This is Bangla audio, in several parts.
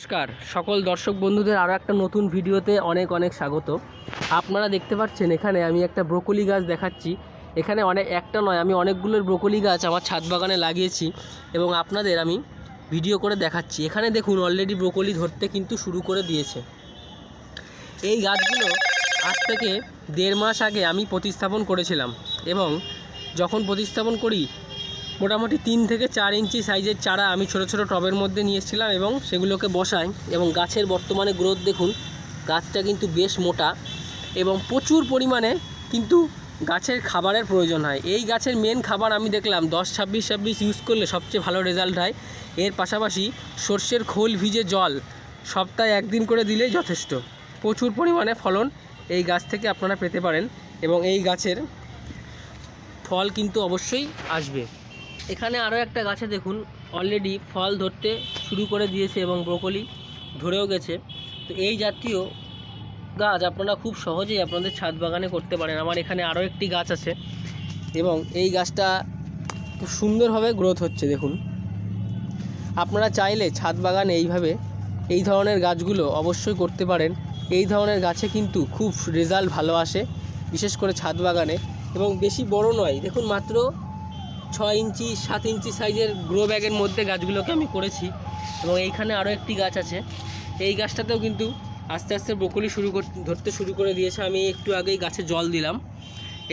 নমস্কার। সকল দর্শক বন্ধুদের আরও একটা নতুন ভিডিওতে অনেক অনেক স্বাগত। আপনারা দেখতে পাচ্ছেন এখানে আমি একটা ব্রোকলি গাছ দেখাচ্ছি। এখানে অনেক, একটা নয়, আমি অনেকগুলো ব্রোকলি গাছ আমার ছাদ বাগানে লাগিয়েছি এবং আপনাদের আমি ভিডিও করে দেখাচ্ছি। এখানে দেখুন অলরেডি ব্রোকলি ধরতে কিন্তু শুরু করে দিয়েছে। এই গাছগুলো আজ থেকে দেড় মাস আগে আমি প্রতিস্থাপন করেছিলাম এবং যখন প্রতিস্থাপন করি মোটামুটি তিন থেকে চার ইঞ্চি সাইজের চারা আমি ছোট ছোট টবের মধ্যে নিয়ে এসেছিলাম এবং সেগুলোকে বসাই এবং গাছের বর্তমানে গ্রোথ দেখুন, গাছটা কিন্তু বেশ মোটা এবং প্রচুর পরিমাণে কিন্তু গাছের খাবারের প্রয়োজন হয়। এই গাছের মেন খাবার আমি দেখলাম, দশ, ছাব্বিশ ছাব্বিশ ইউজ করলে সবচেয়ে ভালো রেজাল্ট হয়। এর পাশাপাশি সর্ষের খোল ভিজে জল সপ্তাহে একদিন করে দিলেই যথেষ্ট। প্রচুর পরিমাণে ফলন এই গাছ থেকে আপনারা পেতে পারেন এবং এই গাছের ফল কিন্তু অবশ্যই আসবে। এখানে আরও একটা গাছে দেখুন অলরেডি ফল ধরতে শুরু করে দিয়েছে এবং ব্রোকলি ধরেও গেছে। তো এই জাতীয় গাছ আপনারা খুব সহজেই আপনাদের ছাদ বাগানে করতে পারেন। আমার এখানে আরও একটি গাছ আছে এবং এই গাছটা খুব সুন্দরভাবে গ্রোথ হচ্ছে, দেখুন। আপনারা চাইলে ছাদ বাগানে এইভাবে এই ধরনের গাছগুলো অবশ্যই করতে পারেন। এই ধরনের গাছে কিন্তু খুব রেজাল্ট ভালো আসে, বিশেষ করে ছাদ বাগানে। এবং বেশি বড় নয়, দেখুন মাত্র ছয় ইঞ্চি, সাত ইঞ্চি সাইজের গ্রো ব্যাগের মধ্যে গাছগুলোকে আমি করেছি এবং এইখানে আরও একটি গাছ আছে। এই গাছটাতেও কিন্তু আস্তে আস্তে ব্রোকলি শুরু ধরতে শুরু করে দিয়েছে। আমি একটু আগেই গাছে জল দিলাম।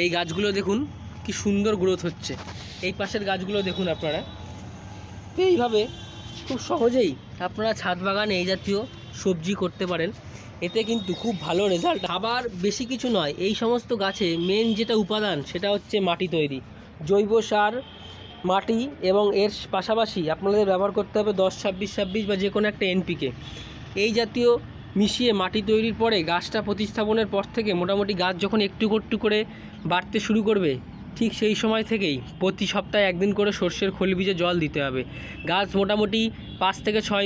এই গাছগুলো দেখুন, কি সুন্দর গ্রোথ হচ্ছে। এই পাশের গাছগুলো দেখুন আপনারা। তো এইভাবে খুব সহজেই আপনারা ছাদ বাগানে, এই জাতীয় সবজি করতে পারেন। এতে কিন্তু খুব ভালো রেজাল্ট আবার বেশি কিছু নয়, এই সমস্ত গাছে মেন যেটা উপাদান, সেটা হচ্ছে মাটি তৈরি। জৈব সার, মাটি এবং এর পাশাপাশি আপনাদের ব্যবহার করতে হবে দশ, ছাব্বিশ ছাব্বিশ বা যে কোনো একটা এনপিকে এই জাতীয় মিশিয়ে মাটি তৈরির পরে গাছটা প্রতিস্থাপনের পর থেকে মোটামুটি গাছ যখন একটু একটু করে বাড়তে শুরু করবে, ঠিক সেই সময় থেকেই প্রতি সপ্তাহে একদিন করে সর্ষের খোল বীজে জল দিতে হবে। গাছ মোটামুটি পাঁচ থেকে ছয়